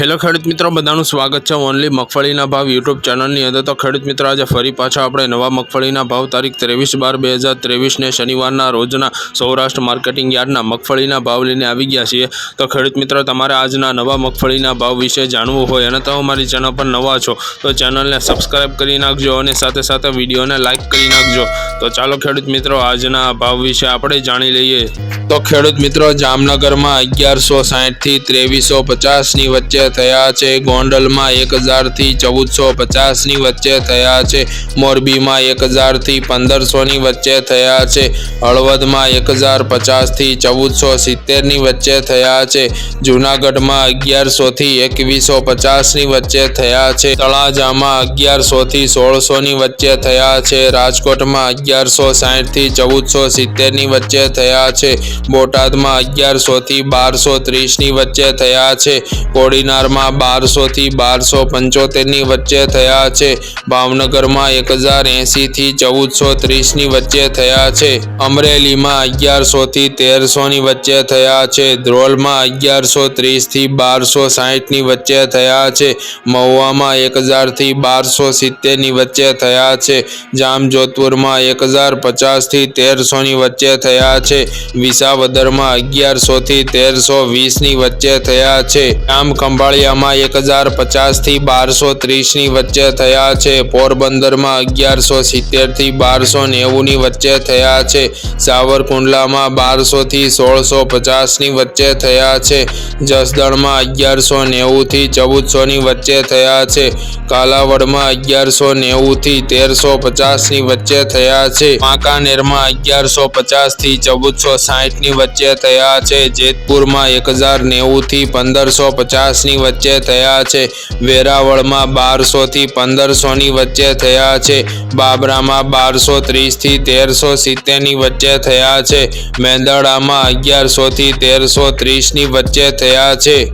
Hello ખેડૂત મિત્રો, બધાનું સ્વાગત છે ઓનલી મગફળીના ભાવ યુટ્યુબ ચેનલની અંદર. તો ખેડૂત મિત્રો, આજે ફરી પાછા આપણે નવા મગફળીના ભાવ તારીખ ત્રેવીસ બાર બે હજાર ત્રેવીસને શનિવારના રોજના સૌરાષ્ટ્ર માર્કેટિંગ યાર્ડના મગફળીના ભાવ લઈને આવી ગયા છીએ. તો ખેડૂત મિત્રો, તમારે આજના નવા મગફળીના ભાવ વિશે જાણવું હોય અને તમે અમારી ચેનલ પર નવા છો, તો ચેનલને સબસ્ક્રાઈબ કરી નાખજો અને સાથે સાથે વિડીયોને લાઇક કરી નાખજો. તો ચાલો ખેડૂત મિત્રો, આજના ભાવ વિશે આપણે જાણી લઈએ. તો ખેડૂત મિત્રો, જામનગરમાં અગિયારસો સાહીઠથી ત્રેવીસો પચાસની વચ્ચે થયા છે. ગોંડલમાં એક હજારથી ચૌદસો પચાસની વચ્ચે થયા છે. મોરબીમાં એક હજારથી પંદરસોની વચ્ચે થયા છે. હળવદમાં એક હજાર પચાસથી ચૌદસો સિત્તેરની વચ્ચે થયા છે. જૂનાગઢમાં અગિયારસોથી એકવીસો પચાસની વચ્ચે થયા છે. તળાજામાં અગિયારસોથી સોળસોની વચ્ચે થયા છે. રાજકોટમાં અગિયારસો સાહીઠથી ચૌદસો સિત્તેરની વચ્ચે થયા છે. બોટાદમાં અગિયારસોથી બારસો ત્રીસની વચ્ચે થયા છે. કોડીનારમાં બારસોથી બારસો પંચોતેરની વચ્ચે થયા છે. ભાવનગરમાં એક હજાર એંશીથી ચૌદસો ત્રીસની વચ્ચે થયા છે. અમરેલીમાં અગિયારસોથી તેરસોની વચ્ચે થયા છે. ધ્રોલમાં અગિયારસો ત્રીસથી બારસો સાહીઠની વચ્ચે થયા છે. મહુવામાં એક હજારથી બારસો સિત્તેરની વચ્ચે થયા છે. જામજોધપુરમાં એક હજાર પચાસથી તેરસોની વચ્ચે થયા છે. વિસાવદરમાં અગિયારસોથી તેરસો વીસની વચ્ચે થયા છે. આમ ખંભાળિયામાં એક હજાર પચાસથી બારસો ત્રીસની વચ્ચે થયા છે. પોરબંદરમાં અગિયારસો સિત્તેરથી બારસો નેવુંની વચ્ચે થયા છે. સાવરકુંડલામાં બારસોથી સોળસો પચાસની વચ્ચે થયા છે. જસદણમાં અગિયારસો નેવુંથી ચૌદસોની વચ્ચે થયા છે. કાલાવડમાં અગિયારસો નેવુંથી તેરસો પચાસની વચ્ચે થયા છે. વાંકાનેરમાં અગિયારસો પચાસથી ચૌદસો સાહીઠની વચ્ચે થયા છે. જેતપુરમાં એક હજાર નેવુંથી પંદરસો પચાસની વચ્ચે થયા છે. વેરાવળમાં બારસોથી પંદરસોની વચ્ચે થયા છે. બાબરામાં બારસો ત્રીસથી તેરસો સિત્તેરની વચ્ચે થયા છે. મેંદરડામાં અગિયારસોથી તેરસો ત્રીસની વચ્ચે થયા છે.